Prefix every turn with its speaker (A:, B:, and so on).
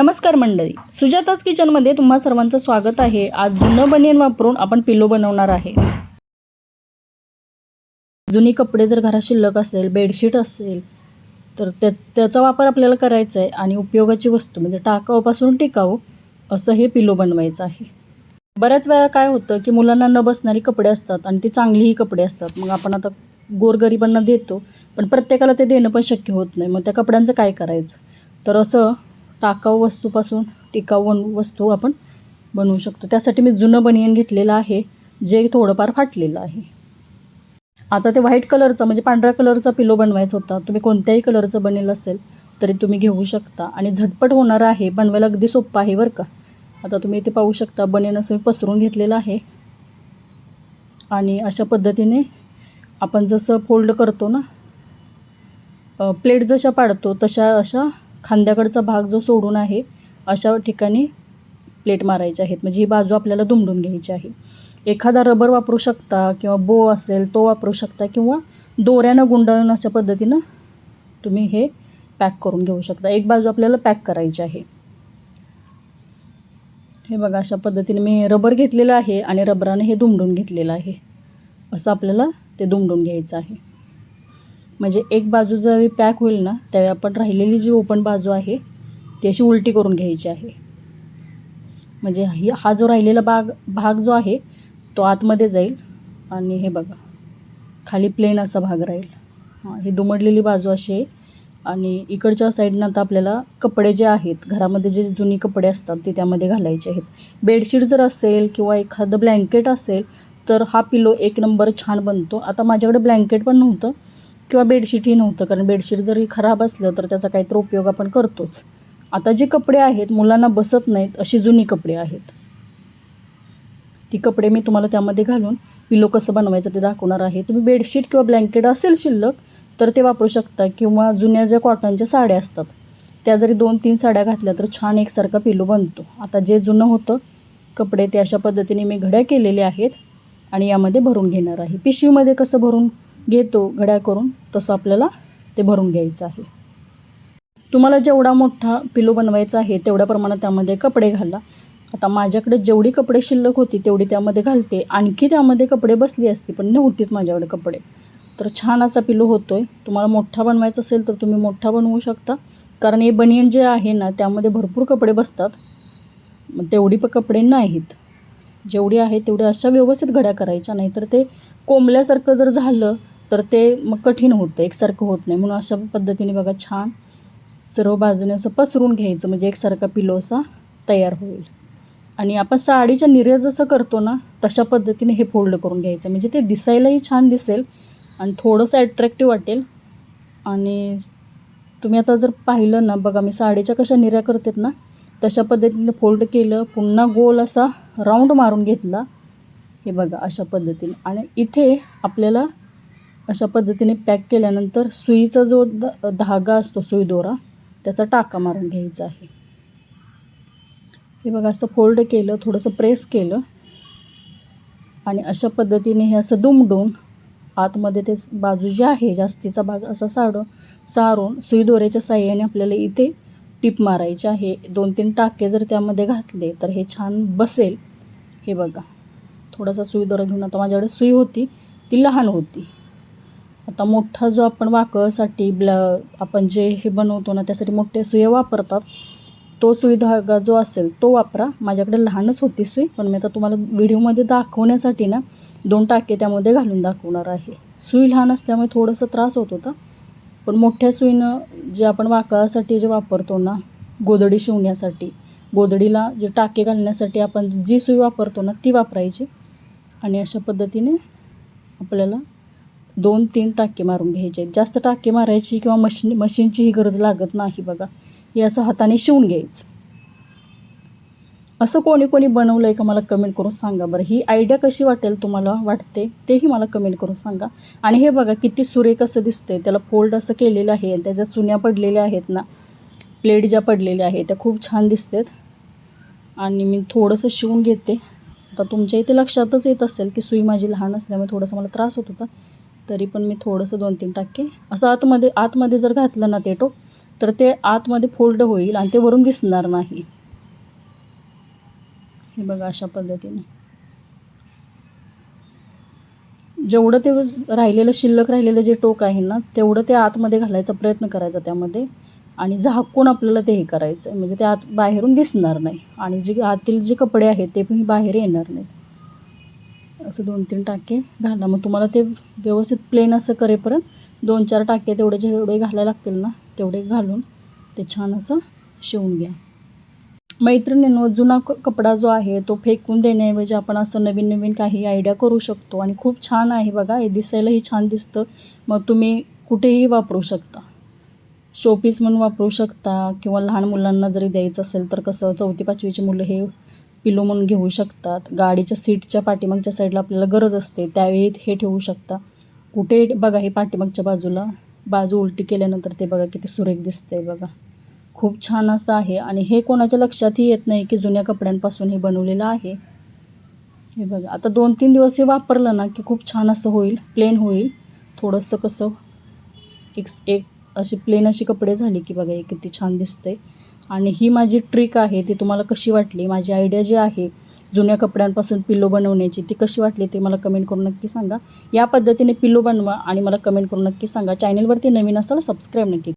A: नमस्कार मंडळी. सुजाताच किचनमध्ये तुम्हा सर्वांचं स्वागत आहे. आज जुनं बनियन वापरून आपण पिलो बनवणार आहे. जुनी कपडे जर घरात शिल्लक असेल बेडशीट असेल तर त्या त्याचा वापर आपल्याला करायचा आहे आणि उपयोगाची वस्तू म्हणजे टाकाऊपासून टिकाऊ असं हे पिलो बनवायचं आहे. बऱ्याच वेळा काय होतं की मुलांना न बसणारी कपडे असतात आणि ती चांगलीही कपडे असतात. मग आपण आता गोरगरिबांना देतो पण प्रत्येकाला ते देणं पण शक्य होत नाही. मग त्या कपड्यांचं काय करायचं? तर असं टाकाऊ वस्तूपासून टिकाऊ वन- वस्तू आपण बनवू शकतो. त्यासाठी मी जुनं बनियन घेतलेलं आहे जे थोडंफार फाटलेलं आहे. आता ते व्हाईट कलरचं म्हणजे पांढऱ्या कलरचा पिलो बनवायचा होता. तुम्ही कोणत्याही कलरचं बनेल असेल तरी तुम्ही घेऊ शकता. आणि झटपट होणार आहे बनवायला अगदी सोपं आहे बरं का. आता तुम्ही इथे पाहू शकता बनेन असं मी पसरून घेतलेलं आहे. आणि अशा पद्धतीने आपण जसं फोल्ड करतो ना प्लेट जशा पाडतो तशा अशा खांद्याकडचा भाग जो सोडून आहे अशा ठिकाणी प्लेट मारायच्या आहेत. म्हणजे ही बाजू आपल्याला दुमडून घ्यायची आहे. एखादा रबर वापरू शकता किंवा बो असेल तो वापरू शकता किंवा दोऱ्यानं गुंडाळून अशा पद्धतीनं तुम्ही हे पॅक करून घेऊ शकता. एक बाजू आपल्याला पॅक करायची आहे. हे बघा अशा पद्धतीने मी रबर घेतलेलं आहे आणि रबराने हे दुमडून घेतलेलं आहे. असं आपल्याला ते दुमडून घ्यायचं आहे. म्हणजे एक बाजू ज्यावेळी पॅक होईल ना त्यावेळी आपण राहिलेली जी ओपन बाजू आहे ती अशी उलटी करून घ्यायची आहे. म्हणजे ही हा जो राहिलेला भाग भाग जो आहे तो आतमध्ये जाईल आणि हे बघा खाली प्लेन असा भाग राहील. हां ही दुमडलेली बाजू अशी आहे आणि इकडच्या साईडनं आता आपल्याला कपडे जे आहेत घरामध्ये जे जुनी कपडे असतात ते त्यामध्ये घालायचे आहेत. बेडशीट जर असेल किंवा एखादं ब्लँकेट असेल तर हा पिलो एक नंबर छान बनतो. आता माझ्याकडे ब्लँकेट पण नव्हतं किंवा बेडशीटही नव्हतं. कारण बेडशीट जरी खराब असलं तर त्याचा काहीतरी उपयोग आपण करतोच. आता जे कपडे आहेत मुलांना बसत नाहीत अशी जुनी कपडे आहेत. ती कपडे मी तुम्हाला त्यामध्ये घालून पिलो कसं बनवायचं ते दाखवणार आहे. तुम्ही बेडशीट किंवा ब्लँकेट असेल शिल्लक तर ते वापरू शकता. किंवा जुन्या ज्या कॉटनच्या साड्या असतात त्या जरी दोन तीन साड्या घातल्या तर छान एकसारखा पिलो बनतो. आता जे जुनं होतं कपडे ते अशा पद्धतीने मी घड्या केलेले आहेत आणि यामध्ये भरून घेणार आहे. पिशवीमध्ये कसं भरून घेतो घड्या करून तसं आपल्याला ते भरून घ्यायचं आहे. तुम्हाला जेवढा मोठा पिलो बनवायचा आहे तेवढ्या प्रमाणात त्यामध्ये कपडे घाला. आता माझ्याकडे जेवढी कपडे शिल्लक होती तेवढी त्यामध्ये घालते. आणखी त्यामध्ये कपडे बसली असती पण नव्हतीच माझ्याकडे कपडे. तर छान असा पिलो होतो आहे तुम्हाला मोठा बनवायचा असेल तर तुम्ही मोठा बनवू शकता. कारण हे बनियन जे आहे ना त्यामध्ये भरपूर कपडे बसतात. मग तेवढी पण कपडे नाहीत. जेवढी आहे तेवढी अशा व्यवस्थित घड्या करायच्या नाही तर ते कोंबल्यासारखं जर झालं तर ते मग कठीण होतं एकसारखं होत नाही. म्हणून अशा पद्धतीने बघा छान सर्व बाजूने असं पसरून घ्यायचं म्हणजे एकसारखा पिलो असा तयार होईल. आणि आपण साडीच्या निर्या जसं करतो ना तशा पद्धतीने हे फोल्ड करून घ्यायचं. म्हणजे ते दिसायलाही छान दिसेल आणि थोडंसं ॲट्रॅक्टिव्ह वाटेल. आणि तुम्ही आता जर पाहिलं ना बघा मी साडीच्या कशा निर्या करतात ना तशा पद्धतीने फोल्ड केलं पुन्हा गोल असा राऊंड मारून घेतला. हे बघा अशा पद्धतीने. आणि इथे आपल्याला अशा पद्धतीने पॅक केल्यानंतर सुईचा जो द धागा असतो सुई दोरा त्याचा टाका मारून घ्यायचा आहे. हे बघा असं फोल्ड केलं थोडंसं प्रेस केलं. आणि अशा पद्धतीने हे असं दुमडून आतमध्ये ते बाजू जी आहे जास्तीचा भाग असा साडून सारून सुई दोऱ्याच्या साह्याने आपल्याला इथे टीप मारायची आहे. दोन तीन टाके जर त्यामध्ये घातले तर हे छान बसेल. हे बघा थोडासा सुई दोरा घेऊन आता माझ्याकडे सुई होती ती लहान होती. आता मोठा जो आपण वाकळसाठी ब्ल आपण जे हे बनवतो ना त्यासाठी मोठे सुया वापरतात तो सुई धागा जो असेल तो वापरा. माझ्याकडे लहानच होती सुई पण मी आता तुम्हाला व्हिडिओमध्ये दाखवण्यासाठी ना दोन टाके त्यामध्ये घालून दाखवणार आहे. सुई लहान असल्यामुळे थोडंसं त्रास होत होता पण मोठ्या सुईनं जे आपण वाकळासाठी जे वापरतो ना गोदडी शिवण्यासाठी गोदडीला जे टाके घालण्यासाठी आपण जी सुई वापरतो ना ती वापरायची. आणि अशा पद्धतीने आपल्याला दोन तीन टाके मारून घ्यायचे. जास्त टाके मारायची किंवा मशीन मशीनचीही गरज लागत नाही बघा. हे असं हाताने शिवून घ्यायचं. असं कोणी कोणी बनवलं आहे का मला कमेंट करून सांगा बरं. ही आयडिया कशी वाटेल तुम्हाला वाटते तेही मला कमेंट करून सांगा. आणि हे बघा किती सुरेख असं दिसते त्याला फोल्ड असं केलेलं आहे त्याच्या चुन्या पडलेल्या आहेत ना. प्लेट ज्या पडलेल्या आहेत त्या खूप छान दिसतात. आणि मी थोडंसं शिवून घेते. आता तुमच्या इथे लक्षातच येत असेल की सुई माझी लहान असल्यामुळे थोडंसं मला त्रास होत होता. तरी पण मी थोडंसं दोन तीन टाके असं आतमध्ये आतमध्ये जर घातलं ना ते टोक तर ते आतमध्ये फोल्ड होईल आणि ते वरून दिसणार नाही. हे बघा अशा पद्धतीने. जेवढं ते राहिलेलं शिल्लक राहिलेलं जे टोक आहे ना तेवढं ते आतमध्ये घालायचा प्रयत्न करायचा त्यामध्ये आणि झाकून आपल्याला ते हे करायचं आहे म्हणजे ते आत बाहेरून दिसणार नाही आणि जे आतील जे कपडे आहेत ते पण बाहेर येणार नाहीत. असं दोन तीन टाके घाला. मग तुम्हाला ते व्यवस्थित प्लेन असं करेपर्यंत दोन चार टाके तेवढे जेवढे घालायला लागतील ना तेवढे घालून ते छान असं शिवून घ्या. मैत्रिणींनो जुना क कपडा जो आहे तो फेकून देण्याऐवजी आपण असं नवीन नवीन काही आयडिया करू शकतो. आणि खूप छान आहे बघा हे दिसायलाही छान दिसतं. मग तुम्ही कुठेही वापरू शकता. शोपीस म्हणून वापरू शकता किंवा लहान मुलांना जरी द्यायचं असेल तर कसं चौथी पाचवीची मुलं हे पिलो म्हणून घेऊ शकतात. गाडीच्या सीटच्या पाठीमागच्या साईडला आपल्याला गरज असते त्यावेळी हे ठेवू शकता. कुठे बघा हे पाठीमागच्या बाजूला बाजू उलटी केल्यानंतर ते बघा किती सुरेख दिसते बघा. खूप छान असं आहे आणि हे कोणाच्या लक्षातही येत नाही की जुन्या कपड्यांपासून हे बनवलेलं आहे. हे बघा आता दोन तीन दिवस हे वापरलं ना की खूप छान असं होईल प्लेन होईल. थोडंसं कसं एक एक अशी प्लेन अशी कपडे झाली की बघा हे किती छान दिसते आणि ही माझी ट्रिक आहे ती तुम्हाला कशी वाटली? माझी आयडिया जी आहे जुन्या कपड्यांपासून पिल्लो बनवण्याची ती कशी वाटली ते मला कमेंट करून नक्की सांगा. या पद्धतीने पिल्लो बनवा आणि मला कमेंट करून नक्की सांगा. चॅनलवरती नवीन असाल सबस्क्राईब नक्की